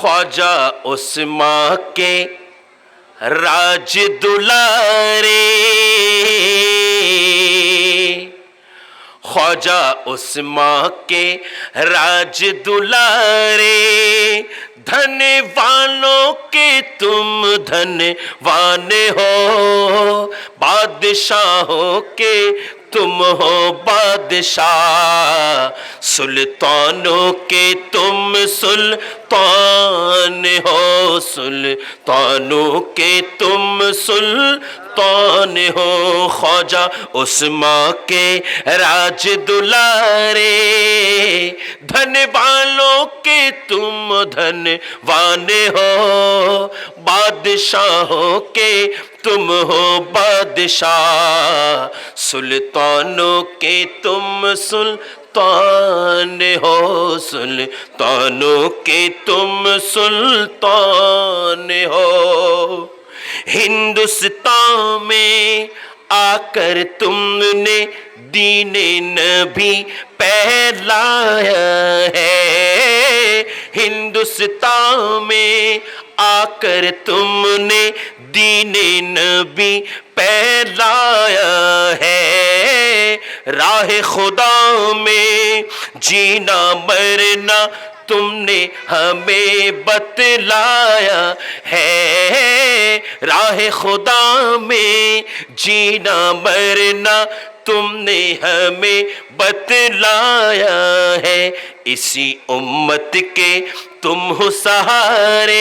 خواجہ عثمہ کے راج دلارے۔ خواجہ عثمہ کے راج دلارے۔ دھنے والوں کے तुम धन वाने हो बादशाहों के तुम हो बादशाह सुल्तानों के तुम सुल्तान हो सुल्तानों के तुम सुल्तान हो ख्वाजा उस्मा के राज दुलारे धन वालों के तुम धन वाने हो بادشاہوں کے، تم ہو بادشاہ، سلطانوں کے، تم سلطان ہو، سلطانوں کے، تم سلطان ہو۔ ہندوستان میں آ کر تم نے دین نبی پہلایا ہے۔ ہندوستان میں آ کر تم نے دین نبی پھیلایا ہے۔ راہ خدا میں جینا مرنا تم نے ہمیں بتلایا ہے۔ راہ خدا میں جینا مرنا تم نے ہمیں بتلایا ہے اسی امت کے تم ہو سہارے۔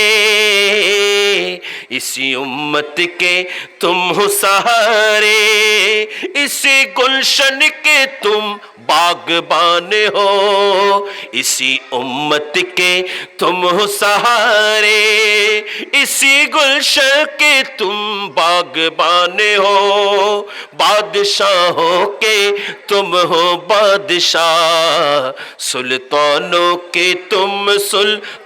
इसी उम्मत के तुम हो सहारे इसी गुलशन के तुम बागबान हो इसी उम्मत के तुम हो सहारे इसी गुलशन के तुम बागबान हो बादशाहों के तुम हो बादशाह सुल्तानों के तुम सुल्तान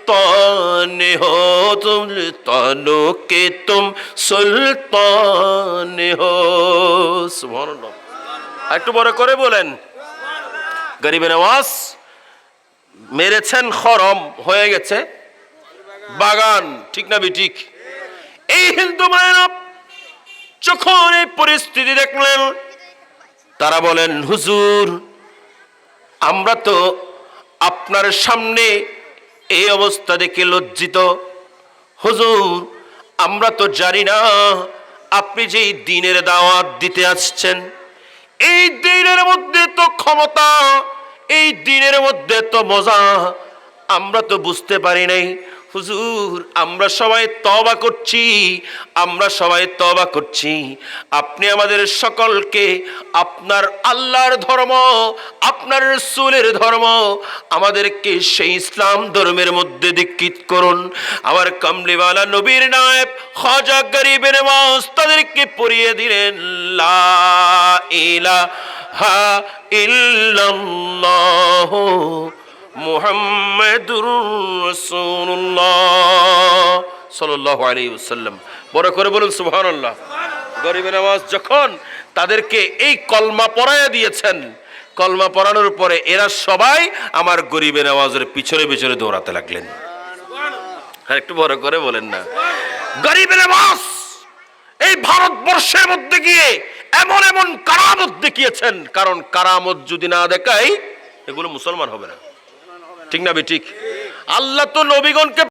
हो सुल्तानों के तुम सुल्तान हो সুবহানাল্লাহ একটু বড় করে বলেন গরিবের আওয়াজ মেরেছেন খরম হয়ে গেছে বাগান ঠিক না ঠিক এই হিন্দু মায়েরা যখন এই পরিস্থিতি দেখলেন তারা বলেন হুজুর আমরা তো আপনার সামনে এই অবস্থা দেখে লজ্জিত। হুজুর, আমরা তো জানি না আপনি যে দিনের দাওয়াত দিতে আসছেন। এই দিনের মধ্যে তো ক্ষমতা, এই দিনের মধ্যে তো মজা, আমরা তো বুঝতে পারি নাই। হুজুর, আমরা সবাই তবা করছি, আমরা সবাই তবা করছি। আপনি আমাদের সকলকে আপনার আল্লাহর ধর্ম, আপনার রসুলের ধর্ম, আমাদেরকে সেই ইসলাম ধর্মের মধ্যে দীক্ষিত করুন। আমার কামলিওয়ালা নবীর নায়ব খাজা গরিবের মাস তাদেরকে পড়িয়ে দিলেন, লা ইলাহা ইল্লাল্লাহ মুহাম্মাদুর রাসূলুল্লাহ সাল্লাল্লাহু আলাইহি বড় করে বলুন, সুবহানাল্লাহ। গরিবের আওয়াজ যখন তাদেরকে এই কলমা পড়ায়া দিয়েছেন, কলমা পড়ানোর পরে এরা সবাই আমার গরিবের আওয়াজের পিছনে পিছনে দৌড়াতে লাগলেন। আর একটু বড় করে বলেন না। গরিবের আওয়াজ এই ভারতবর্ষের মধ্যে গিয়ে এমন এমন কারামত দেখিয়েছেন, কারণ কারামত যদি না দেখাই, এগুলো মুসলমান হবে না। ঠিক না বে ঠিক? আল্লাহ তো নবীগণকে